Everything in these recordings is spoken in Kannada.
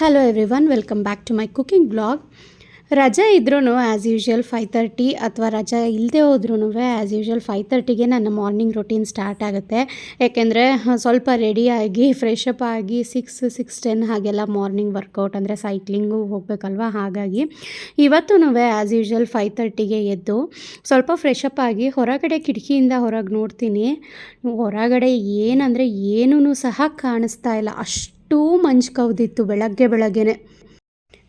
Hello everyone welcome back to my cooking blog ರಜೆ ಇದ್ರೂ ಆ್ಯಸ್ ಯೂಶ್ವಲ್ ಫೈವ್ ತರ್ಟಿ ಅಥವಾ ರಜೆ ಇಲ್ಲದೆ ಹೋದ್ರೂ ಆ್ಯಸ್ ಯೂಶ್ವಲ್ ಫೈವ್ ತರ್ಟಿಗೆ ನನ್ನ ಮಾರ್ನಿಂಗ್ ರೊಟೀನ್ ಸ್ಟಾರ್ಟ್ ಆಗುತ್ತೆ. ಯಾಕೆಂದರೆ ಸ್ವಲ್ಪ ರೆಡಿಯಾಗಿ ಅಪ್ ಆಗಿ ಸಿಕ್ಸ್ ಸಿಕ್ಸ್ ಟೆನ್ ಹಾಗೆಲ್ಲ ಮಾರ್ನಿಂಗ್ ವರ್ಕೌಟ್ ಅಂದರೆ ಸೈಕ್ಲಿಂಗು ಹೋಗಬೇಕಲ್ವ? ಹಾಗಾಗಿ ಇವತ್ತು ಆ್ಯಸ್ ಯೂಶ್ವಲ್ ಫೈವ್ ತರ್ಟಿಗೆ ಎದ್ದು, ಸ್ವಲ್ಪ ಫ್ರೆಶ್ ಅಪ್ ಆಗಿ, ಹೊರಗಡೆ ಕಿಟಕಿಯಿಂದ ಹೊರಗೆ ನೋಡ್ತೀನಿ. ಹೊರಗಡೆ ಏನಂದರೆ ಏನೂ ಸಹ ಕಾಣಿಸ್ತಾ ಇಲ್ಲ. ಅಷ್ಟು ಮಂಜು ಕವ್ದಿತ್ತು ಬೆಳಗ್ಗೆ ಬೆಳಗ್ಗೆನೆ.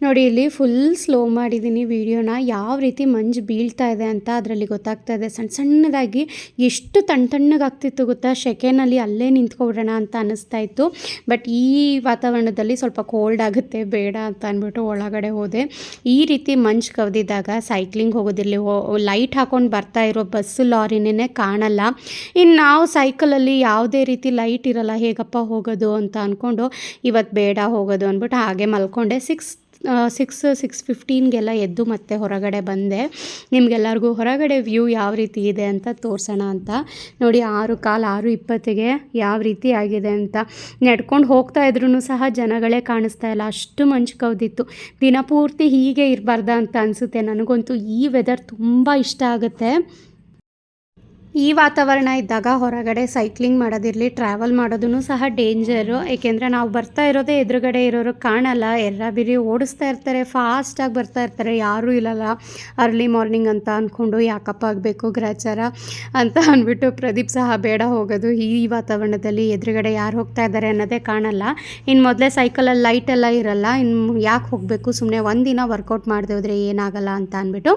ನೋಡಿ, ಇಲ್ಲಿ ಫುಲ್ ಸ್ಲೋ ಮಾಡಿದ್ದೀನಿ ವೀಡಿಯೋನ ಯಾವ ರೀತಿ ಮಂಜು ಬೀಳ್ತಾ ಇದೆ ಅಂತ ಅದರಲ್ಲಿ ಗೊತ್ತಾಗ್ತಾ ಇದೆ. ಸಣ್ಣ ಸಣ್ಣದಾಗಿ ಎಷ್ಟು ತಣ್ಣ ತಣ್ಣಗಾಗ್ತಿತ್ತು ಗೊತ್ತಾ? ಶೆಕೆನಲ್ಲಿ ಅಲ್ಲೇ ನಿಂತ್ಕೊಬಿಡೋಣ ಅಂತ ಅನ್ನಿಸ್ತಾ ಇತ್ತು. ಬಟ್ ಈ ವಾತಾವರಣದಲ್ಲಿ ಸ್ವಲ್ಪ ಕೋಲ್ಡ್ ಆಗುತ್ತೆ, ಬೇಡ ಅಂತ ಅಂದ್ಬಿಟ್ಟು ಒಳಗಡೆ ಹೋದೆ. ಈ ರೀತಿ ಮಂಜು ಕವಿದಿದ್ದಾಗ ಸೈಕ್ಲಿಂಗ್ ಹೋಗೋದಿರಲಿ ಲೈಟ್ ಹಾಕೊಂಡು ಬರ್ತಾ ಇರೋ ಬಸ್ಸು ಲಾರಿನೇ ಕಾಣಲ್ಲ. ಇನ್ನು ನಾವು ಸೈಕಲಲ್ಲಿ ಯಾವುದೇ ರೀತಿ ಲೈಟ್ ಇರಲ್ಲ, ಹೇಗಪ್ಪ ಹೋಗೋದು ಅಂತ ಅಂದ್ಕೊಂಡು ಇವತ್ತು ಬೇಡ ಹೋಗೋದು ಅಂದ್ಬಿಟ್ಟು ಹಾಗೆ ಮಲ್ಕೊಂಡೆ. ಸಿಕ್ಸ್ ಸಿಕ್ಸ್ ಸಿಕ್ಸ್ ಫಿಫ್ಟೀನ್ಗೆಲ್ಲ ಎದ್ದು ಮತ್ತೆ ಹೊರಗಡೆ ಬಂದೆ. ನಿಮಗೆಲ್ಲರಿಗೂ ಹೊರಗಡೆ ವ್ಯೂ ಯಾವ ರೀತಿ ಇದೆ ಅಂತ ತೋರಿಸೋಣ ಅಂತ. ನೋಡಿ, ಆರು ಕಾಲು ಆರು ಇಪ್ಪತ್ತಿಗೆ ಯಾವ ರೀತಿ ಆಗಿದೆ ಅಂತ. ನಡ್ಕೊಂಡು ಹೋಗ್ತಾ ಇದ್ರೂ ಸಹ ಜನಗಳೇ ಕಾಣಿಸ್ತಾ ಇಲ್ಲ. ಅಷ್ಟು ಮಂಜು ಕವ್ದಿತ್ತು ದಿನಪೂರ್ತಿ ಹೀಗೆ ಇರಬಾರ್ದ ಅಂತ ಅನಿಸುತ್ತೆ. ನನಗಂತೂ ಈ ವೆದರ್ ತುಂಬ ಇಷ್ಟ ಆಗುತ್ತೆ. ಈ ವಾತಾವರಣ ಇದ್ದಾಗ ಹೊರಗಡೆ ಸೈಕ್ಲಿಂಗ್ ಮಾಡೋದಿರಲಿ ಟ್ರಾವೆಲ್ ಮಾಡೋದೂ ಸಹ ಡೇಂಜರು ಏಕೆಂದರೆ ನಾವು ಬರ್ತಾ ಇರೋದೇ ಎದುರುಗಡೆ ಇರೋರು ಕಾಣಲ್ಲ. ಎಲ್ಲ ಬಿರಿ ಓಡಿಸ್ತಾ ಇರ್ತಾರೆ ಫಾಸ್ಟಾಗಿ ಬರ್ತಾ ಇರ್ತಾರೆ. ಯಾರೂ ಇಲ್ಲಲ್ಲ ಅರ್ಲಿ ಮಾರ್ನಿಂಗ್ ಅಂತ ಅಂದ್ಕೊಂಡು ಯಾಕಪ್ಪ ಆಗಬೇಕು ಗ್ರಾಚಾರ ಅಂತ ಅಂದ್ಬಿಟ್ಟು ಪ್ರದೀಪ್ ಸಹ ಬೇಡ ಹೋಗೋದು. ಈ ವಾತಾವರಣದಲ್ಲಿ ಎದುರುಗಡೆ ಯಾರು ಹೋಗ್ತಾ ಇದ್ದಾರೆ ಅನ್ನೋದೇ ಕಾಣಲ್ಲ. ಇನ್ನು ಮೊದಲೇ ಸೈಕಲಲ್ಲಿ ಲೈಟ್ ಎಲ್ಲ ಇರಲ್ಲ. ಇನ್ನು ಯಾಕೆ ಹೋಗಬೇಕು? ಸುಮ್ಮನೆ ಒಂದಿನ ವರ್ಕೌಟ್ ಮಾಡದೆ ಹೋದರೆ ಏನಾಗಲ್ಲ ಅಂತ ಅಂದ್ಬಿಟ್ಟು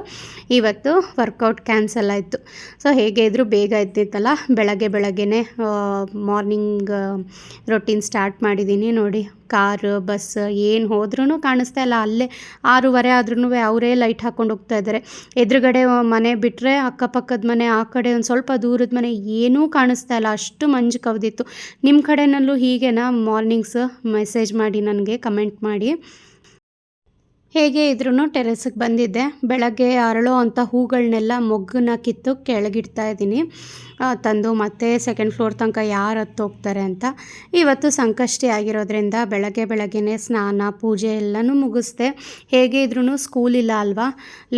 ಇವತ್ತು ವರ್ಕೌಟ್ ಕ್ಯಾನ್ಸಲ್ ಆಯಿತು. ಸೊ ಹೇಗೆ ಇದ್ರೂ ಬೇಗ ಎದ್ದಿತ್ತಲ್ಲ, ಬೆಳಗ್ಗೆ ಬೆಳಗ್ಗೆನೆ ಮಾರ್ನಿಂಗ್ ರೊಟೀನ್ ಸ್ಟಾರ್ಟ್ ಮಾಡಿದ್ದೀನಿ ನೋಡಿ. ಕಾರ್ ಬಸ್ ಏನು ಹೋದ್ರೂ ಕಾಣಿಸ್ತಾ ಇಲ್ಲ. ಅಲ್ಲೇ ಆರೂವರೆ ಆದ್ರೂ ಅವರೇ ಲೈಟ್ ಹಾಕ್ಕೊಂಡು ಹೋಗ್ತಾ ಇದ್ದಾರೆ ಎದುರುಗಡೆ ಮನೆ ಬಿಟ್ಟರೆ ಅಕ್ಕಪಕ್ಕದ ಮನೆ, ಆ ಕಡೆ ಒಂದು ಸ್ವಲ್ಪ ದೂರದ ಮನೆ ಏನೂ ಕಾಣಿಸ್ತಾ ಇಲ್ಲ. ಅಷ್ಟು ಮಂಜು ಕವ್ದಿತ್ತು. ನಿಮ್ಮ ಕಡೆನಲ್ಲೂ ಹೀಗೇನಾ? ಮಾರ್ನಿಂಗ್ಸ್ ಮೆಸೇಜ್ ಮಾಡಿ ನನಗೆ ಕಮೆಂಟ್ ಮಾಡಿ. ಹೇಗೆ ಇದ್ರೂ ಟೆರೆಸ್ಗೆ ಬಂದಿದ್ದೆ. ಬೆಳಗ್ಗೆ ಅರಳೋ ಅಂಥ ಹೂಗಳನ್ನೆಲ್ಲ ಮೊಗ್ಗನ್ನ ಕಿತ್ತು ಕೆಳಗಿಡ್ತಾ ಇದ್ದೀನಿ. ತಂದು ಮತ್ತೆ ಸೆಕೆಂಡ್ ಫ್ಲೋರ್ ತನಕ ಯಾರು ಹತ್ತು ಹೋಗ್ತಾರೆ ಅಂತ. ಇವತ್ತು ಸಂಕಷ್ಟಿ ಆಗಿರೋದ್ರಿಂದ ಬೆಳಗ್ಗೆ ಬೆಳಗ್ಗೆನೇ ಸ್ನಾನ, ಪೂಜೆ ಎಲ್ಲನೂ ಮುಗಿಸ್ದೆ. ಹೇಗೆ ಇದ್ರೂ ಸ್ಕೂಲ್ ಇಲ್ಲ ಅಲ್ವಾ?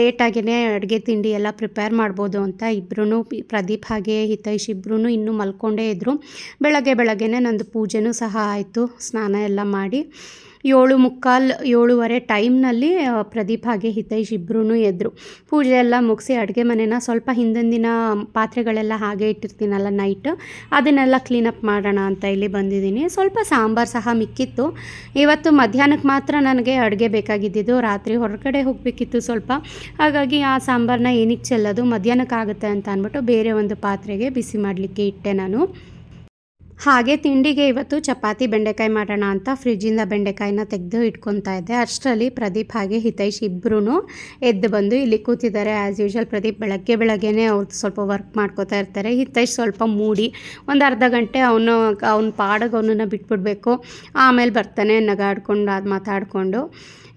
ಲೇಟಾಗಿಯೇ ಅಡುಗೆ ತಿಂಡಿ ಎಲ್ಲ ಪ್ರಿಪೇರ್ ಮಾಡ್ಬೋದು ಅಂತ ಇಬ್ಬರೂ ಪ್ರದೀಪ್ ಹಾಗೆ ಹಿತೈಷ್ ಇಬ್ಬರೂ ಇನ್ನೂ ಮಲ್ಕೊಂಡೇ ಇದ್ದರು ಬೆಳಗ್ಗೆ ಬೆಳಗ್ಗೆನೇ ನಂದು ಪೂಜೆನೂ ಸಹ ಆಯಿತು. ಸ್ನಾನ ಎಲ್ಲ ಮಾಡಿ. ಏಳು ಮುಕ್ಕಾಲು ಏಳುವರೆ ಟೈಮ್ನಲ್ಲಿ ಪ್ರದೀಪ್ ಹಾಗೆ ಹಿತೈಷ್ ಇಬ್ಬರೂ ಎದ್ರು. ಪೂಜೆ ಎಲ್ಲ ಮುಗಿಸಿ ಅಡುಗೆ ಮನೆನ ಸ್ವಲ್ಪ ಹಿಂದಿನ ದಿನ ಪಾತ್ರೆಗಳೆಲ್ಲ ಹಾಗೆ ಇಟ್ಟಿರ್ತೀನಲ್ಲ ನೈಟ್ ಅದನ್ನೆಲ್ಲ ಕ್ಲೀನಪ್ ಮಾಡೋಣ ಅಂತ ಇಲ್ಲಿ ಬಂದಿದ್ದೀನಿ. ಸ್ವಲ್ಪ ಸಾಂಬಾರು ಸಹ ಮಿಕ್ಕಿತ್ತು. ಇವತ್ತು ಮಧ್ಯಾಹ್ನಕ್ಕೆ ಮಾತ್ರ ನನಗೆ ಅಡುಗೆ ಬೇಕಾಗಿದ್ದಿದ್ದು. ರಾತ್ರಿ ಹೊರಗಡೆ ಹೋಗಬೇಕಿತ್ತು ಸ್ವಲ್ಪ. ಹಾಗಾಗಿ ಆ ಸಾಂಬಾರನ್ನ ಏನಕ್ಕೆ ಚೆಲ್ಲೋದು ಮಧ್ಯಾಹ್ನಕ್ಕೆ ಆಗುತ್ತೆ ಅಂತ ಅಂದ್ಬಿಟ್ಟು ಬೇರೆ ಒಂದು ಪಾತ್ರೆಗೆ ಬಿಸಿ ಮಾಡಲಿಕ್ಕೆ ಇಟ್ಟೆ ನಾನು. ಹಾಗೆ ತಿಂಡಿಗೆ ಇವತ್ತು ಚಪಾತಿ ಬೆಂಡೆಕಾಯಿ ಮಾಡೋಣ ಅಂತ ಫ್ರಿಜ್ಜಿಂದ ಬೆಂಡೆಕಾಯಿನ ತೆಗೆದು ಇಟ್ಕೊತಾ ಇದ್ದೆ. ಅಷ್ಟರಲ್ಲಿ ಪ್ರದೀಪ್ ಹಾಗೆ ಹಿತೈಷ್ ಇಬ್ಬರೂ ಎದ್ದು ಬಂದು ಇಲ್ಲಿ ಕೂತಿದ್ದಾರೆ. ಆ್ಯಸ್ ಯೂಶ್ವಲ್ ಪ್ರದೀಪ್ ಬೆಳಗ್ಗೆ ಬೆಳಗ್ಗೆನೇ ಅವ್ರದ್ದು ಸ್ವಲ್ಪ ವರ್ಕ್ ಮಾಡ್ಕೋತಾ ಇರ್ತಾರೆ. ಹಿತೈಷ್ ಸ್ವಲ್ಪ ಮೂಡಿ ಒಂದು ಅರ್ಧ ಗಂಟೆ ಅವನು, ಅವ್ನ ಪಾಡಗೆ ಅವನನ್ನು ಬಿಟ್ಬಿಡ್ಬೇಕು. ಆಮೇಲೆ ಬರ್ತಾನೆ ನಗಾಡ್ಕೊಂಡು ಅದು ಮಾತಾಡಿಕೊಂಡು.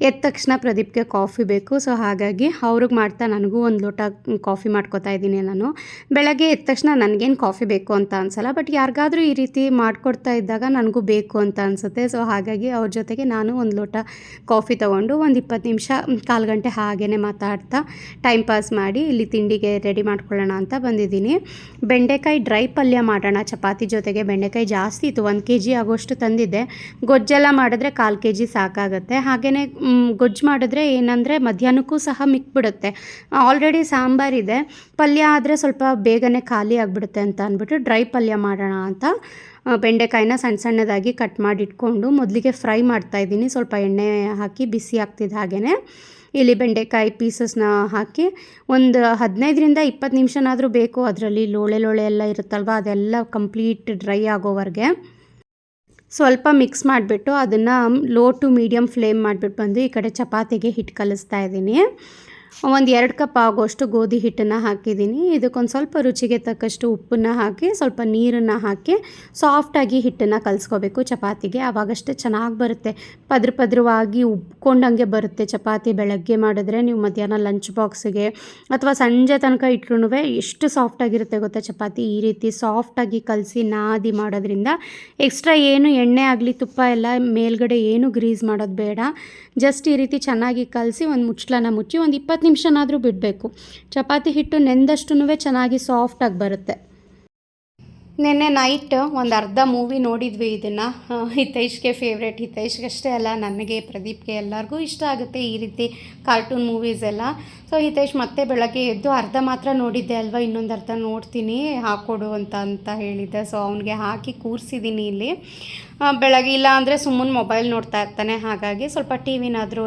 ಎದ್ದ ತಕ್ಷಣ ಪ್ರದೀಪ್ಗೆ ಕಾಫಿ ಬೇಕು. ಸೊ ಹಾಗಾಗಿ ಅವ್ರಿಗೆ ಮಾಡ್ತಾ ನನಗೂ ಒಂದು ಲೋಟ ಕಾಫಿ ಮಾಡ್ಕೋತಾ ಇದ್ದೀನಿ ನಾನು. ಬೆಳಗ್ಗೆ ಎದ್ದ ತಕ್ಷಣ ನನಗೇನು ಕಾಫಿ ಬೇಕು ಅಂತ ಅನ್ಸಲ್ಲ ಬಟ್ ಯಾರಿಗಾದರೂ ಈ ರೀತಿ ಮಾಡಿಕೊಡ್ತಾ ಇದ್ದಾಗ ನನಗೂ ಬೇಕು ಅಂತ ಅನಿಸುತ್ತೆ. ಸೊ ಹಾಗಾಗಿ ಅವ್ರ ಜೊತೆಗೆ ನಾನು ಒಂದು ಲೋಟ ಕಾಫಿ ತೊಗೊಂಡು ಒಂದು ಇಪ್ಪತ್ತು ನಿಮಿಷ, ಕಾಲು ಗಂಟೆ ಹಾಗೇ ಮಾತಾಡ್ತಾ ಟೈಮ್ ಪಾಸ್ ಮಾಡಿ ಇಲ್ಲಿ ತಿಂಡಿಗೆ ರೆಡಿ ಮಾಡ್ಕೊಳ್ಳೋಣ ಅಂತ ಬಂದಿದ್ದೀನಿ. ಬೆಂಡೆಕಾಯಿ ಡ್ರೈ ಪಲ್ಯ ಮಾಡೋಣ. ಚಪಾತಿ ಜೊತೆಗೆ ಬೆಂಡೆಕಾಯಿ ಜಾಸ್ತಿ ಇತ್ತು. ಒಂದು ಕೆ ಜಿ ಆಗೋಷ್ಟು ತಂದಿದ್ದೆ. ಗೊಜ್ಜೆಲ್ಲ ಮಾಡಿದ್ರೆ ಕಾಲು ಕೆ ಜಿ ಸಾಕಾಗುತ್ತೆ. ಹಾಗೆಯೇ ಗೊಜ್ಜು ಮಾಡಿದ್ರೆ ಏನಂದರೆ ಮಧ್ಯಾಹ್ನಕ್ಕೂ ಸಹ ಮಿಕ್ಬಿಡುತ್ತೆ ಆಲ್ರೆಡಿ ಸಾಂಬಾರಿದೆ ಪಲ್ಯ ಆದರೆ ಸ್ವಲ್ಪ ಬೇಗನೆ ಖಾಲಿ ಆಗಿಬಿಡುತ್ತೆ ಅಂತ ಅಂದ್ಬಿಟ್ಟು ಡ್ರೈ ಪಲ್ಯ ಮಾಡೋಣ ಅಂತ ಬೆಂಡೆಕಾಯಿನ ಸಣ್ಣ ಸಣ್ಣದಾಗಿ ಕಟ್ ಮಾಡಿ ಇಟ್ಕೊಂಡು ಮೊದಲಿಗೆ ಫ್ರೈ ಮಾಡ್ತಾಯಿದ್ದೀನಿ ಸ್ವಲ್ಪ ಎಣ್ಣೆ ಹಾಕಿ ಬಿಸಿ ಆಗ್ತಿದ್ದ ಹಾಗೆಯೇ ಇಲ್ಲಿ ಬೆಂಡೆಕಾಯಿ ಪೀಸಸ್ನ ಹಾಕಿ ಒಂದು ಹದಿನೈದರಿಂದ ಇಪ್ಪತ್ತು ನಿಮಿಷನಾದರೂ ಬೇಕು. ಅದರಲ್ಲಿ ಲೋಳೆ ಲೋಳೆ ಎಲ್ಲ ಇರುತ್ತಲ್ವ? ಅದೆಲ್ಲ ಕಂಪ್ಲೀಟ್ ಡ್ರೈ ಆಗೋವರೆಗೆ. ಸ್ವಲ್ಪ ಮಿಕ್ಸ್ ಮಾಡಿಬಿಟ್ಟು ಅದನ್ನು ಲೋ ಟು ಮೀಡಿಯಮ್ ಫ್ಲೇಮ್ ಮಾಡಿಬಿಟ್ಟು ಬಂದು ಈ ಕಡೆ ಚಪಾತಿಗೆ ಹಿಟ್ಟು ಕಲಿಸ್ತಾ ಇದ್ದೀನಿ. ಒಂದು ಎರಡು ಕಪ್ ಆಗೋಷ್ಟು ಗೋಧಿ ಹಿಟ್ಟನ್ನು ಹಾಕಿದ್ದೀನಿ. ಇದಕ್ಕೊಂದು ಸ್ವಲ್ಪ ರುಚಿಗೆ ತಕ್ಕಷ್ಟು ಉಪ್ಪನ್ನು ಹಾಕಿ, ಸ್ವಲ್ಪ ನೀರನ್ನು ಹಾಕಿ ಸಾಫ್ಟಾಗಿ ಹಿಟ್ಟನ್ನು ಕಲಿಸ್ಕೋಬೇಕು ಚಪಾತಿಗೆ. ಆವಾಗಷ್ಟೇ ಚೆನ್ನಾಗಿ ಬರುತ್ತೆ. ಪದ್ರ ಪದ್ರವಾಗಿ ಉಬ್ಕೊಂಡಂಗೆ ಬರುತ್ತೆ ಚಪಾತಿ ಬೆಳಗ್ಗೆ ಮಾಡಿದ್ರೆ. ನೀವು ಮಧ್ಯಾಹ್ನ ಲಂಚ್ ಬಾಕ್ಸಿಗೆ ಅಥವಾ ಸಂಜೆ ತನಕ ಇಟ್ರೂ ಎಷ್ಟು ಸಾಫ್ಟಾಗಿರುತ್ತೆ ಗೊತ್ತಾ ಚಪಾತಿ? ಈ ರೀತಿ ಸಾಫ್ಟಾಗಿ ಕಲಸಿ ನಾದಿ ಮಾಡೋದ್ರಿಂದ ಎಕ್ಸ್ಟ್ರಾ ಏನು ಎಣ್ಣೆ ಆಗಲಿ, ತುಪ್ಪ ಎಲ್ಲ ಮೇಲ್ಗಡೆ ಏನು ಗ್ರೀಸ್ ಮಾಡೋದು ಬೇಡ. ಜಸ್ಟ್ ಈ ರೀತಿ ಚೆನ್ನಾಗಿ ಕಲಸಿ ಒಂದು ಮುಚ್ಚಳನ ಮುಚ್ಚಿ ಒಂದು ಇಪ್ಪತ್ತು ನಿಮಿಷನಾದರೂ ಬಿಡಬೇಕು. ಚಪಾತಿ ಹಿಟ್ಟು ನೆಂದಷ್ಟು ಚೆನ್ನಾಗಿ ಸಾಫ್ಟಾಗಿ ಬರುತ್ತೆ. ನಿನ್ನೆ ನೈಟ್ ಒಂದು ಅರ್ಧ ಮೂವಿ ನೋಡಿದ್ವಿ ಇದನ್ನು. ಹಿತೈಷ್ಗೆ ಫೇವ್ರೇಟ್ ಹಿತೈಷ್ಗೆ ಅಷ್ಟೇ ಅಲ್ಲ, ನನಗೆ, ಪ್ರದೀಪ್ಗೆ ಎಲ್ಲರಿಗೂ ಇಷ್ಟ ಆಗುತ್ತೆ ಈ ರೀತಿ ಕಾರ್ಟೂನ್ ಮೂವೀಸ್ ಎಲ್ಲ. ಸೊ ಹಿತೈಷ್ ಮತ್ತೆ ಬೆಳಗ್ಗೆ ಎದ್ದು ಅರ್ಧ ಮಾತ್ರ ನೋಡಿದ್ದೆ ಅಲ್ವಾ, ಇನ್ನೊಂದು ಅರ್ಧ ನೋಡ್ತೀನಿ ಹಾಕ್ಕೊಡು ಅಂತ ಅಂತ ಹೇಳಿದ್ದೆ. ಸೊ ಅವನಿಗೆ ಹಾಕಿ ಕೂರಿಸಿದ್ದೀನಿ ಇಲ್ಲಿ. ಬೆಳಗ್ಗೆ ಇಲ್ಲ ಅಂದರೆ ಸುಮ್ಮನೆ ಮೊಬೈಲ್ ನೋಡ್ತಾ ಇರ್ತಾನೆ. ಹಾಗಾಗಿ ಸ್ವಲ್ಪ ಟಿ ವಿನಾದ್ರೂ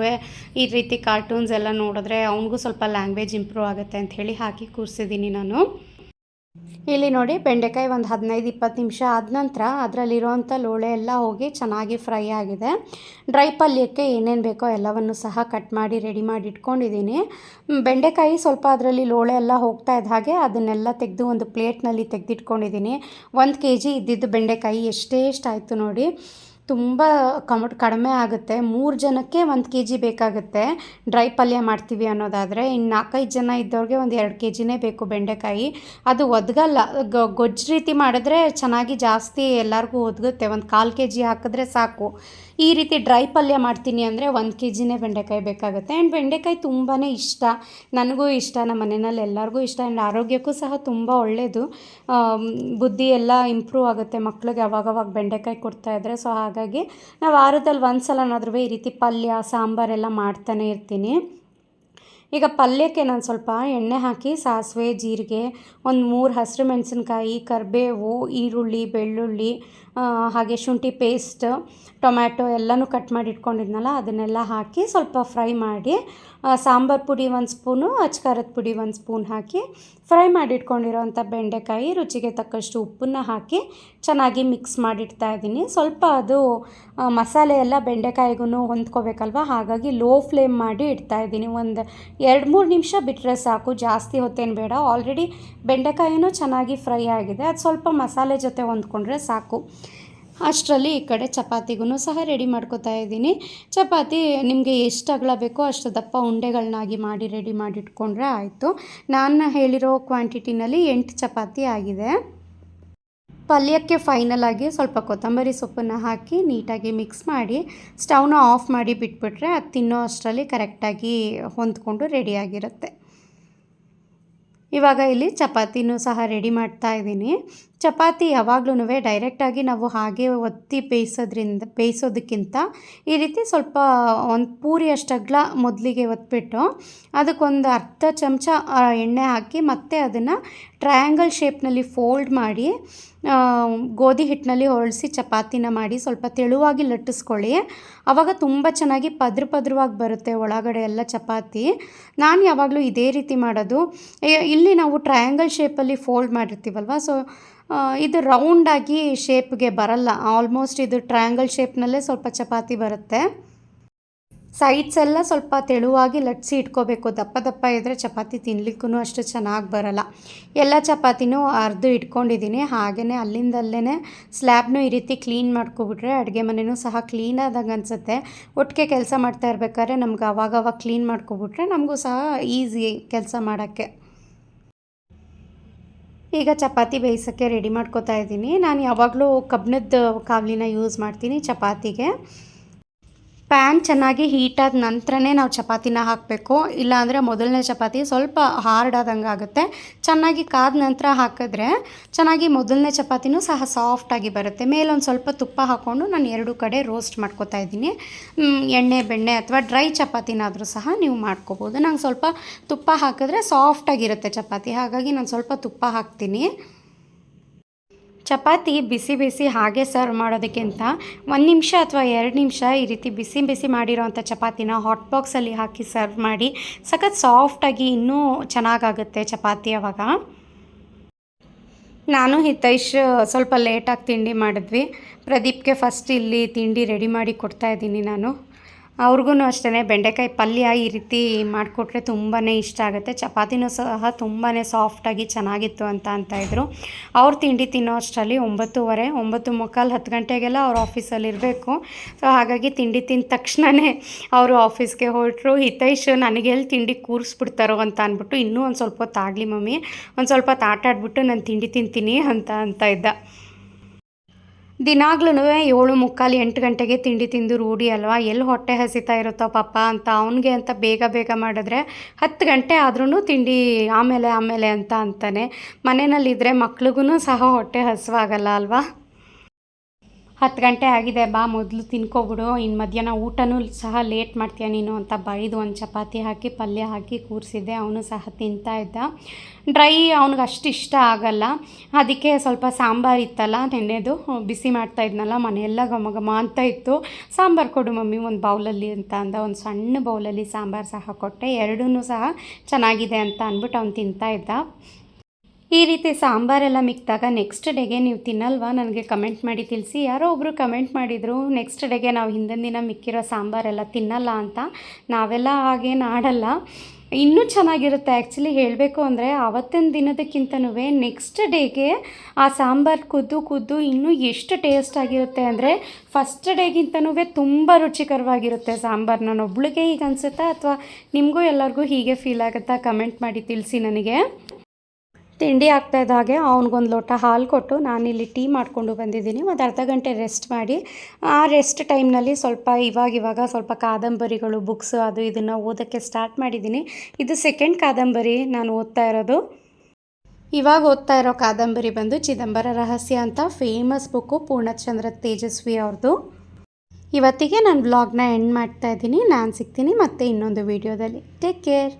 ಈ ರೀತಿ ಕಾರ್ಟೂನ್ಸ್ ಎಲ್ಲ ನೋಡಿದ್ರೆ ಅವನಿಗೂ ಸ್ವಲ್ಪ ಲ್ಯಾಂಗ್ವೇಜ್ ಇಂಪ್ರೂವ್ ಆಗುತ್ತೆ ಅಂತ ಹೇಳಿ ಹಾಕಿ ಕೂರಿಸಿದ್ದೀನಿ ನಾನು. ಇಲ್ಲಿ ನೋಡಿ ಬೆಂಡೆಕಾಯಿ ಒಂದು ಹದಿನೈದು, ಇಪ್ಪತ್ತು ನಿಮಿಷ ಆದ ನಂತರ ಅದರಲ್ಲಿರುವಂಥ ಲೋಳೆ ಎಲ್ಲ ಹೋಗಿ ಚೆನ್ನಾಗಿ ಫ್ರೈ ಆಗಿದೆ. ಡ್ರೈ ಪಲ್ಯಕ್ಕೆ ಏನೇನು ಬೇಕೋ ಎಲ್ಲವನ್ನು ಸಹ ಕಟ್ ಮಾಡಿ ರೆಡಿ ಮಾಡಿ ಇಟ್ಕೊಂಡಿದ್ದೀನಿ. ಬೆಂಡೆಕಾಯಿ ಸ್ವಲ್ಪ ಅದರಲ್ಲಿ ಲೋಳೆ ಎಲ್ಲ ಹೋಗ್ತಾ ಇದ್ದ ಹಾಗೆ ಅದನ್ನೆಲ್ಲ ತೆಗೆದು ಒಂದು ಪ್ಲೇಟ್ನಲ್ಲಿ ತೆಗೆದಿಟ್ಕೊಂಡಿದ್ದೀನಿ. ಒಂದು ಕೆ ಜಿ ಇದ್ದಿದ್ದು ಬೆಂಡೆಕಾಯಿ ಎಷ್ಟೇ ಆಯಿತು ನೋಡಿ. ತುಂಬ ಕಮ ಕಡಿಮೆ ಆಗುತ್ತೆ. ಮೂರು ಜನಕ್ಕೆ ಒಂದು ಕೆ ಜಿ ಬೇಕಾಗುತ್ತೆ. ಡ್ರೈ ಪಲ್ಯ ಮಾಡ್ತೀವಿ ಅನ್ನೋದಾದರೆ ಇನ್ನು ನಾಲ್ಕೈದು ಜನ ಇದ್ದವ್ರಿಗೆ ಒಂದು ಎರಡು ಕೆ ಜಿನೇ ಬೇಕು ಬೆಂಡೆಕಾಯಿ. ಅದು ಒದಗಲ್ಲ ಗೊಜ್ಜು ರೀತಿ ಮಾಡಿದ್ರೆ ಚೆನ್ನಾಗಿ ಜಾಸ್ತಿ ಎಲ್ಲರಿಗೂ ಒದಗುತ್ತೆ. ಒಂದು ಕಾಲು ಕೆ ಜಿ ಹಾಕಿದ್ರೆ ಸಾಕು. ಈ ರೀತಿ ಡ್ರೈ ಪಲ್ಯ ಮಾಡ್ತೀನಿ ಅಂದರೆ ಒಂದು ಕೆ ಜಿನೇ ಬೆಂಡೆಕಾಯಿ ಬೇಕಾಗುತ್ತೆ. ಆ್ಯಂಡ್ ಬೆಂಡೆಕಾಯಿ ತುಂಬಾ ಇಷ್ಟ. ನನಗೂ ಇಷ್ಟ, ನಮ್ಮ ಮನೆಯಲ್ಲಿ ಎಲ್ಲರಿಗೂ ಇಷ್ಟ. ಆ್ಯಂಡ್ ಆರೋಗ್ಯಕ್ಕೂ ಸಹ ತುಂಬ ಒಳ್ಳೆಯದು ಬುದ್ಧಿ ಎಲ್ಲ ಇಂಪ್ರೂವ್ ಆಗುತ್ತೆ ಮಕ್ಳಿಗೆ ಅವಾಗವಾಗ ಬೆಂಡೆಕಾಯಿ ಕೊಡ್ತಾ ಇದ್ದರೆ ಸೊ ಹಾಗಾಗಿ ನಾವು ವಾರದಲ್ಲಿ ಒಂದು ಸಲನಾದ್ರೂ ಈ ರೀತಿ ಪಲ್ಯ ಸಾಂಬಾರೆಲ್ಲ ಮಾಡ್ತಾನೆ ಇರ್ತೀನಿ. ಈಗ ಪಲ್ಯಕ್ಕೆ ನಾನು ಸ್ವಲ್ಪ ಎಣ್ಣೆ ಹಾಕಿ, ಸಾಸಿವೆ, ಜೀರಿಗೆ, ಒಂದು ಮೂರು ಹಸಿರು ಮೆಣಸಿನ್ಕಾಯಿ, ಕರಿಬೇವು, ಈರುಳ್ಳಿ, ಬೆಳ್ಳುಳ್ಳಿ ಹಾಗೆ ಶುಂಠಿ ಪೇಸ್ಟ್ ಟೊಮ್ಯಾಟೊ ಎಲ್ಲನೂ ಕಟ್ ಮಾಡಿ ಇಟ್ಕೊಂಡಿದ್ನಲ್ಲ, ಅದನ್ನೆಲ್ಲ ಹಾಕಿ ಸ್ವಲ್ಪ ಫ್ರೈ ಮಾಡಿ ಸಾಂಬಾರು ಪುಡಿ ಒಂದು ಸ್ಪೂನು ಅಚ್ಕಾರದ ಪುಡಿ ಒಂದು ಸ್ಪೂನ್ ಹಾಕಿ ಫ್ರೈ ಮಾಡಿ ಇಟ್ಕೊಂಡಿರೋಂಥ ಬೆಂಡೆಕಾಯಿ, ರುಚಿಗೆ ತಕ್ಕಷ್ಟು ಉಪ್ಪನ್ನು ಹಾಕಿ ಚೆನ್ನಾಗಿ ಮಿಕ್ಸ್ ಮಾಡಿಡ್ತಾ ಇದ್ದೀನಿ. ಸ್ವಲ್ಪ ಅದು ಮಸಾಲೆ ಎಲ್ಲ ಬೆಂಡೆಕಾಯಿಗೂ ಹೊಂದ್ಕೋಬೇಕಲ್ವ? ಹಾಗಾಗಿ ಲೋ ಫ್ಲೇಮ್ ಮಾಡಿ ಇಡ್ತಾ ಇದ್ದೀನಿ. ಒಂದು ಎರಡು ಮೂರು ನಿಮಿಷ ಬಿಟ್ಟರೆ ಸಾಕು, ಜಾಸ್ತಿ ಹೊತ್ತೇನು ಬೇಡ. ಆಲ್ರೆಡಿ ಬೆಂಡೆಕಾಯಿನೂ ಚೆನ್ನಾಗಿ ಫ್ರೈ ಆಗಿದೆ. ಅದು ಸ್ವಲ್ಪ ಮಸಾಲೆ ಜೊತೆ ಹೊಂದ್ಕೊಂಡ್ರೆ ಸಾಕು. ಅಷ್ಟರಲ್ಲಿ ಈ ಕಡೆ ಚಪಾತಿಗೂ ಸಹ ರೆಡಿ ಮಾಡ್ಕೋತಾ ಇದ್ದೀನಿ. ಚಪಾತಿ ನಿಮಗೆ ಎಷ್ಟು ಅಗಲ ಬೇಕೋ ಅಷ್ಟು ದಪ್ಪ ಉಂಡೆಗಳನ್ನಾಗಿ ಮಾಡಿ ರೆಡಿ ಮಾಡಿಟ್ಕೊಂಡ್ರೆ ಆಯಿತು. ನಾನು ಹೇಳಿರೋ ಕ್ವಾಂಟಿಟಿನಲ್ಲಿ ಎಂಟು ಚಪಾತಿ ಆಗಿದೆ. ಪಲ್ಯಕ್ಕೆ ಫೈನಲ್ ಆಗಿ ಸ್ವಲ್ಪ ಕೊತ್ತಂಬರಿ ಸೊಪ್ಪನ್ನು ಹಾಕಿ ನೀಟಾಗಿ ಮಿಕ್ಸ್ ಮಾಡಿ ಸ್ಟವ್ನ ಆಫ್ ಮಾಡಿ ಬಿಟ್ಬಿಟ್ರೆ ಅದು ತಿನ್ನೋ ಅಷ್ಟರಲ್ಲಿ ಕರೆಕ್ಟಾಗಿ ಹೊಂದ್ಕೊಂಡು ರೆಡಿಯಾಗಿರುತ್ತೆ ಇವಾಗ ಇಲ್ಲಿ ಚಪಾತಿನೂ ಸಹ ರೆಡಿ ಮಾಡ್ತಾ ಇದ್ದೀನಿ. ಚಪಾತಿ ಯಾವಾಗ್ಲೂ ಡೈರೆಕ್ಟಾಗಿ ನಾವು ಹಾಗೆ ಒತ್ತಿ ಬೇಯಿಸೋದ್ರಿಂದ, ಬೇಯಿಸೋದಕ್ಕಿಂತ ಈ ರೀತಿ ಸ್ವಲ್ಪ ಒಂದು ಪೂರಿ ಅಷ್ಟಗ್ಲ ಮೊದಲಿಗೆ ಒತ್ಬಿಟ್ಟು ಅದಕ್ಕೊಂದು ಅರ್ಧ ಚಮಚ ಎಣ್ಣೆ ಹಾಕಿ ಮತ್ತೆ ಅದನ್ನು ಟ್ರಯಾಂಗಲ್ ಶೇಪ್ನಲ್ಲಿ ಫೋಲ್ಡ್ ಮಾಡಿ ಗೋಧಿ ಹಿಟ್ಟಿನಲ್ಲಿ ಹೊರಳಿಸಿ ಚಪಾತಿನ ಮಾಡಿ ಸ್ವಲ್ಪ ತೆಳುವಾಗಿ ಲಟ್ಟಿಸ್ಕೊಳ್ಳಿ. ಆವಾಗ ತುಂಬ ಚೆನ್ನಾಗಿ ಪದ್ರ ಪದ್ರವಾಗಿ ಬರುತ್ತೆ ಒಳಗಡೆ ಎಲ್ಲ ಚಪಾತಿ. ನಾನು ಯಾವಾಗಲೂ ಇದೇ ರೀತಿ ಮಾಡೋದು. ಇಲ್ಲಿ ನಾವು ಟ್ರಯಾಂಗಲ್ ಶೇಪಲ್ಲಿ ಫೋಲ್ಡ್ ಮಾಡಿರ್ತೀವಲ್ವ, ಸೊ ಇದು ರೌಂಡಾಗಿ ಶೇಪ್ಗೆ ಬರಲ್ಲ. ಆಲ್ಮೋಸ್ಟ್ ಇದು ಟ್ರಯಾಂಗಲ್ ಶೇಪ್ನಲ್ಲೇ ಸ್ವಲ್ಪ ಚಪಾತಿ ಬರುತ್ತೆ. ಸೈಡ್ಸ್ ಎಲ್ಲ ಸ್ವಲ್ಪ ತೆಳುವಾಗಿ ಲಟ್ಸಿ ಇಟ್ಕೋಬೇಕು. ದಪ್ಪ ದಪ್ಪ ಇದ್ದರೆ ಚಪಾತಿ ತಿನ್ಲಿಕ್ಕೂ ಅಷ್ಟು ಚೆನ್ನಾಗಿ ಬರಲ್ಲ. ಎಲ್ಲ ಚಪಾತಿನೂ ಅರ್ದು ಇಟ್ಕೊಂಡಿದ್ದೀನಿ ಹಾಗೆಯೇ ಅಲ್ಲಿಂದಲ್ಲೇ ಸ್ಲ್ಯಾಬ್ನು ಈ ರೀತಿ ಕ್ಲೀನ್ ಮಾಡ್ಕೊಬಿಟ್ರೆ ಅಡುಗೆ ಮನೆಯೂ ಸಹ ಕ್ಲೀನ್ ಆದಂಗೆ ಅನಿಸುತ್ತೆ. ಒಟ್ಟಿಗೆ ಕೆಲಸ ಮಾಡ್ತಾ ಇರ್ಬೇಕಾದ್ರೆ ನಮ್ಗೆ ಅವಾಗವಾಗ ಕ್ಲೀನ್ ಮಾಡ್ಕೊಬಿಟ್ರೆ ನಮಗೂ ಸಹ ಈಸಿ ಕೆಲಸ ಮಾಡೋಕ್ಕೆ. ಈಗ ಚಪಾತಿ ಬೇಯಿಸೋಕ್ಕೆ ರೆಡಿ ಮಾಡ್ಕೋತಾ ಇದ್ದೀನಿ. ನಾನು ಯಾವಾಗಲೂ ಕಬ್ಬಿಣದ ಕಾವಲಿನ ಯೂಸ್ ಮಾಡ್ತೀನಿ ಚಪಾತಿಗೆ. ಪ್ಯಾನ್ ಚೆನ್ನಾಗಿ ಹೀಟಾದ ನಂತರನೇ ನಾವು ಚಪಾತಿನ ಹಾಕಬೇಕು. ಇಲ್ಲಾಂದರೆ ಮೊದಲನೇ ಚಪಾತಿ ಸ್ವಲ್ಪ ಹಾರ್ಡ್ ಆದಂಗೆ ಆಗುತ್ತೆ. ಚೆನ್ನಾಗಿ ಕಾದ ನಂತರ ಹಾಕಿದ್ರೆ ಚೆನ್ನಾಗಿ ಮೊದಲನೇ ಚಪಾತಿನೂ ಸಹ ಸಾಫ್ಟಾಗಿ ಬರುತ್ತೆ. ಮೇಲೊಂದು ಸ್ವಲ್ಪ ತುಪ್ಪ ಹಾಕ್ಕೊಂಡು ನಾನು ಎರಡು ಕಡೆ ರೋಸ್ಟ್ ಮಾಡ್ಕೋತಾ ಇದ್ದೀನಿ. ಎಣ್ಣೆ, ಬೆಣ್ಣೆ ಅಥವಾ ಡ್ರೈ ಚಪಾತಿನಾದರೂ ಸಹ ನೀವು ಮಾಡ್ಕೋಬೋದು. ನಂಗೆ ಸ್ವಲ್ಪ ತುಪ್ಪ ಹಾಕಿದ್ರೆ ಸಾಫ್ಟಾಗಿರುತ್ತೆ ಚಪಾತಿ. ಹಾಗಾಗಿ ನಾನು ಸ್ವಲ್ಪ ತುಪ್ಪ ಹಾಕ್ತೀನಿ. ಚಪಾತಿ ಬಿಸಿ ಬಿಸಿ ಹಾಗೆ ಸರ್ವ್ ಮಾಡೋದಕ್ಕಿಂತ ಒಂದು ನಿಮಿಷ ಅಥವಾ ಎರಡು ನಿಮಿಷ ಈ ರೀತಿ ಬಿಸಿ ಬಿಸಿ ಮಾಡಿರೋವಂಥ ಚಪಾತಿನ ಹಾಟ್ ಬಾಕ್ಸಲ್ಲಿ ಹಾಕಿ ಸರ್ವ್ ಮಾಡಿ ಸಖತ್ ಸಾಫ್ಟಾಗಿ ಇನ್ನೂ ಚೆನ್ನಾಗಾಗುತ್ತೆ ಚಪಾತಿ ಅವಾಗ. ನಾನು ಹಿತೈಶ್ ಸ್ವಲ್ಪ ಲೇಟಾಗಿ ತಿಂಡಿ ಮಾಡಿದ್ವಿ. ಪ್ರದೀಪ್ಗೆ ಫಸ್ಟ್ ಇಲ್ಲಿ ತಿಂಡಿ ರೆಡಿ ಮಾಡಿ ಕೊಡ್ತಾ ಇದ್ದೀನಿ ನಾನು. ಅವ್ರಿಗೂ ಅಷ್ಟೇ ಬೆಂಡೆಕಾಯಿ ಪಲ್ಯ ಈ ರೀತಿ ಮಾಡಿಕೊಟ್ರೆ ತುಂಬಾ ಇಷ್ಟ ಆಗುತ್ತೆ. ಚಪಾತಿನೂ ಸಹ ತುಂಬಾ ಸಾಫ್ಟಾಗಿ ಚೆನ್ನಾಗಿತ್ತು ಅಂತ ಅಂತ ಇದ್ದರು ಅವ್ರು ತಿಂಡಿ ತಿನ್ನೋ ಅಷ್ಟರಲ್ಲಿ ಒಂಬತ್ತುವರೆ, ಒಂಬತ್ತು ಮುಕ್ಕಾಲು ಹತ್ತು ಗಂಟೆಗೆಲ್ಲ ಅವ್ರ ಆಫೀಸಲ್ಲಿ ಇರಬೇಕು. ಸೊ ಹಾಗಾಗಿ ತಿಂಡಿ ತಿಂದ ತಕ್ಷಣವೇ ಅವರು ಆಫೀಸ್ಗೆ ಹೊರಟರು. ಹಿತೈಷ್ ನನಗೆ ಎಲ್ಲಿ ತಿಂಡಿ ಕೂರಿಸ್ಬಿಡ್ತಾರೋ ಅಂತ ಅಂದ್ಬಿಟ್ಟು ಇನ್ನೂ ಒಂದು ಸ್ವಲ್ಪ ಹೊತ್ತು ಆಗಲಿ ಮಮ್ಮಿ, ಒಂದು ಸ್ವಲ್ಪ ಹೊತ್ತು ಆಟ ಆಡ್ಬಿಟ್ಟು ನಾನು ತಿಂಡಿ ತಿಂತೀನಿ ಅಂತ ಅಂತ ಇದ್ದ. ದಿನಾಗ್ಲೂ ಏಳು ಮುಕ್ಕಾಲು ಎಂಟು ಗಂಟೆಗೆ ತಿಂಡಿ ತಿಂದು ರೂಢಿ ಅಲ್ವಾ? ಎಲ್ಲಿ ಹೊಟ್ಟೆ ಹಸಿತಾ ಇರುತ್ತೋ ಪಾಪ ಅಂತ ಅವನಿಗೆ ಅಂತ ಬೇಗ ಬೇಗ ಮಾಡಿದ್ರೆ ಹತ್ತು ಗಂಟೆ ಆದ್ರೂ ತಿಂಡಿ ಆಮೇಲೆ ಆಮೇಲೆ ಅಂತ ಅಂತಾನೆ. ಮನೆಯಲ್ಲಿದ್ದರೆ ಮಕ್ಳಿಗೂ ಸಹ ಹೊಟ್ಟೆ ಹಸಿವಾಗಲ್ಲ ಅಲ್ವಾ? ಹತ್ತು ಗಂಟೆ ಆಗಿದೆ, ಬಾ ಮೊದಲು ತಿನ್ಕೋಬಿಡು. ಇನ್ನು ಮಧ್ಯಾಹ್ನ ಊಟನೂ ಸಹ ಲೇಟ್ ಮಾಡ್ತೀಯ ನೀನು ಅಂತ ಬೈದು ಒಂದು ಚಪಾತಿ ಹಾಕಿ, ಪಲ್ಯ ಹಾಕಿ ಕೂರಿಸಿದ್ದೆ. ಅವನು ಸಹ ತಿಂತಾ ಇದ್ದ. ಡ್ರೈ ಅವ್ನಿಗೆ ಅಷ್ಟು ಇಷ್ಟ ಆಗಲ್ಲ. ಅದಕ್ಕೆ ಸ್ವಲ್ಪ ಸಾಂಬಾರು ಇತ್ತಲ್ಲ, ನೆನ್ನೆದು ಬಿಸಿ ಮಾಡ್ತಾ ಇದ್ನಲ್ಲ, ಮನೆಯೆಲ್ಲ ಘಮ ಘಮ ಅಂತ ಇತ್ತು. ಸಾಂಬಾರು ಕೊಡು ಮಮ್ಮಿ ಒಂದು ಬೌಲಲ್ಲಿ ಅಂತ ಅಂದ. ಒಂದು ಸಣ್ಣ ಬೌಲಲ್ಲಿ ಸಾಂಬಾರು ಸಹ ಕೊಟ್ಟೆ. ಎರಡೂ ಸಹ ಚೆನ್ನಾಗಿದೆ ಅಂತ ಅಂದ್ಬಿಟ್ಟು ಅವ್ನು ತಿಂತಾ ಇದ್ದ. ಈ ರೀತಿ ಸಾಂಬಾರೆಲ್ಲ ಮಿಕ್ಕಿದಾಗ ನೆಕ್ಸ್ಟ್ ಡೇಗೆ ನೀವು ತಿನ್ನಲ್ವಾ? ನನಗೆ ಕಮೆಂಟ್ ಮಾಡಿ ತಿಳಿಸಿ. ಯಾರೋ ಒಬ್ಬರು ಕಮೆಂಟ್ ಮಾಡಿದರು ನೆಕ್ಸ್ಟ್ ಡೇಗೆ ನಾವು ಹಿಂದಿನ ದಿನ ಮಿಕ್ಕಿರೋ ಸಾಂಬಾರೆಲ್ಲ ತಿನ್ನಲ್ಲ ಅಂತ. ನಾವೆಲ್ಲ ಹಾಗೇನು ಆಡಲ್ಲ. ಇನ್ನೂ ಚೆನ್ನಾಗಿರುತ್ತೆ. ಆ್ಯಕ್ಚುಲಿ ಹೇಳಬೇಕು ಅಂದರೆ ಆವತ್ತಿನ ದಿನದಕ್ಕಿಂತನೂ ನೆಕ್ಸ್ಟ್ ಡೇಗೆ ಆ ಸಾಂಬಾರು ಕುದ್ದು ಕುದ್ದು ಇನ್ನೂ ಎಷ್ಟು ಟೇಸ್ಟ್ ಆಗಿರುತ್ತೆ ಅಂದರೆ ಫಸ್ಟ್ ಡೇಗಿಂತನೂ ತುಂಬ ರುಚಿಕರವಾಗಿರುತ್ತೆ ಸಾಂಬಾರು ನಾನು ಒಬ್ಳಿಗೆ ಹೀಗೆ ಅನಿಸುತ್ತಾ ಅಥವಾ ನಿಮಗೂ ಎಲ್ಲರಿಗೂ ಹೀಗೆ ಫೀಲ್ ಆಗುತ್ತಾ? ಕಮೆಂಟ್ ಮಾಡಿ ತಿಳಿಸಿ ನನಗೆ. ತಿಂಡಿ ಆಗ್ತಾ ಇದ್ದ ಹಾಗೆ ಅವ್ನಿಗೊಂದು ಲೋಟ ಹಾಲು ಕೊಟ್ಟು ನಾನಿಲ್ಲಿ ಟೀ ಮಾಡಿಕೊಂಡು ಬಂದಿದ್ದೀನಿ. ಒಂದು ಅರ್ಧ ಗಂಟೆ ರೆಸ್ಟ್ ಮಾಡಿ. ಆ ರೆಸ್ಟ್ ಟೈಮ್ನಲ್ಲಿ ಸ್ವಲ್ಪ ಇವಾಗ ಇವಾಗ ಸ್ವಲ್ಪ ಕಾದಂಬರಿಗಳು, ಬುಕ್ಸು ಅದು ಇದನ್ನು ಓದೋಕ್ಕೆ ಸ್ಟಾರ್ಟ್ ಮಾಡಿದ್ದೀನಿ. ಇದು ಸೆಕೆಂಡ್ ಕಾದಂಬರಿ ನಾನು ಓದ್ತಾ ಇರೋದು. ಇವಾಗ ಓದ್ತಾ ಇರೋ ಕಾದಂಬರಿ ಬಂದು ಚಿದಂಬರ ರಹಸ್ಯ ಅಂತ ಫೇಮಸ್ ಬುಕ್ಕು ಪೂರ್ಣಚಂದ್ರ ತೇಜಸ್ವಿ ಅವ್ರದ್ದು ಇವತ್ತಿಗೆ ನಾನು ವ್ಲಾಗ್ನ ಎಂಡ್ ಮಾಡ್ತಾ ಇದ್ದೀನಿ. ನಾನು ಸಿಗ್ತೀನಿ ಮತ್ತೆ ಇನ್ನೊಂದು ವೀಡಿಯೋದಲ್ಲಿ ಟೇಕ್ ಕೇರ್